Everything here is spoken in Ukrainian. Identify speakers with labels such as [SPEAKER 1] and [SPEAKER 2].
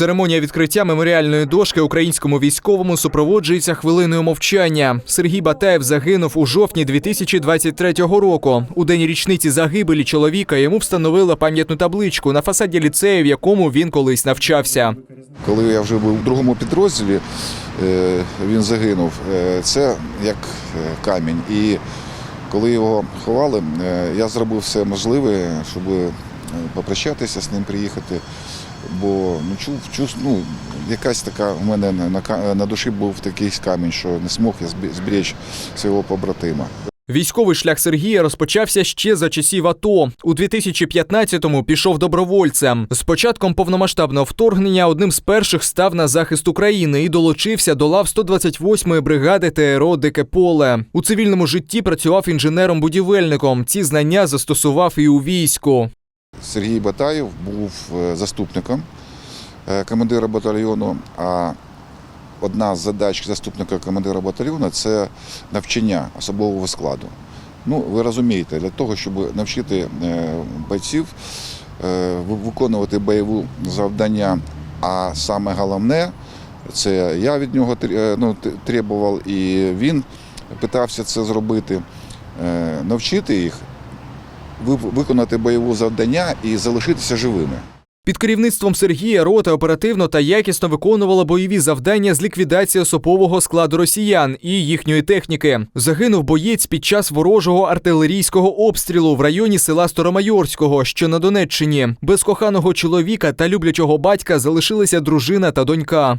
[SPEAKER 1] Церемонія відкриття меморіальної дошки українському військовому супроводжується хвилиною мовчання. Сергій Батаєв загинув у жовтні 2023 року. У день річниці загибелі чоловіка йому встановили пам'ятну табличку на фасаді ліцею, в якому він колись навчався.
[SPEAKER 2] Коли я вже був у другому підрозділі, е, він загинув. Е, Це як е, камінь. І коли його ховали, я зробив все можливе, щоб попрощатися з ним, приїхати. Бо ну, чув, чув, ну, якась така у мене на, на, душі був такий камінь, що не змог я зберечь свого побратима.
[SPEAKER 1] Військовий шлях Сергія розпочався ще за часів АТО. У 2015-му пішов добровольцем. З початком повномасштабного вторгнення одним з перших став на захист України і долучився до лав 128-ї бригади ТРО Дике Поле. У цивільному житті працював інженером-будівельником. Ці знання застосував і у війську.
[SPEAKER 2] Сергій Батаєв був е, заступником е, командира батальйону. А одна з задач заступника командира батальйону це навчання особового складу. Ну, ви розумієте, для того, щоб навчити е, бойців виконувати бойові завдання, а саме головне, це я від нього ну, требував, і він питався це зробити, навчити їх виконати бойове завдання і залишитися живими.
[SPEAKER 1] Під керівництвом Сергія рота оперативно та якісно виконувала бойові завдання з ліквідації особового складу росіян і їхньої техніки. Загинув боєць під час ворожого артилерійського обстрілу в районі села Старомайорського, що на Донеччині. Без коханого чоловіка та люблячого батька залишилися дружина та донька.